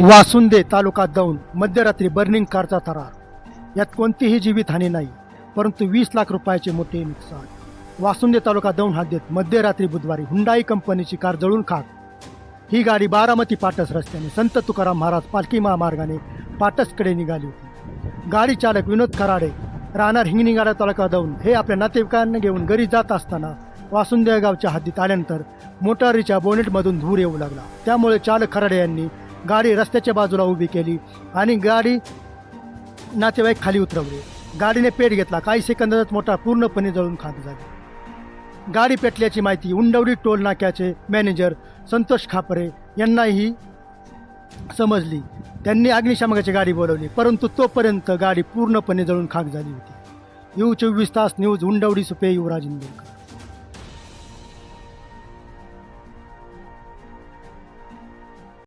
वासुंदे तालुका दौंड मध्यरात्री बर्निंग कारचा थरार यात कोणतीही जीवितहानी नाही परंतु वीस लाख रुपयाचे मोठे नुकसान. वासुंदे तालुका दौंड हद्दीत मध्यरात्री बुधवारी हुंडाई कंपनीची कार जळून खाक. ही गाडी बारामती पाटस रस्त्याने संत तुकाराम महाराज पालखी महामार्गाने पाटसकडे निघाली होती. गाडी चालक विनोद खराडे राहणार हिंगणीगाडा तालुका दौंड हे आपल्या नातेवाईकांना घेऊन घरी जात असताना वासुंदे गावच्या हद्दीत आल्यानंतर मोटारीच्या बोनेटमधून धूर येऊ लागला. त्यामुळे चालक खराडे यांनी गाडी रस्त्याच्या बाजूला उभी केली आणि गाडी नातेवाईक खाली उतरवले. गाडीने पेट घेतला. काही सेकंदातच मोटार पूर्णपणे जळून खाक झाली. गाडी पेटल्याची माहिती उंडवडी टोल नाक्याचे मॅनेजर संतोष खापरे यांनाही समजली. त्यांनी अग्निशामकाची गाडी बोलवली परंतु तोपर्यंत गाडी पूर्णपणे जळून खाक झाली होती. यू चोवीस तास न्यूज उंडवडी सुपे युवराज इंदोरकर.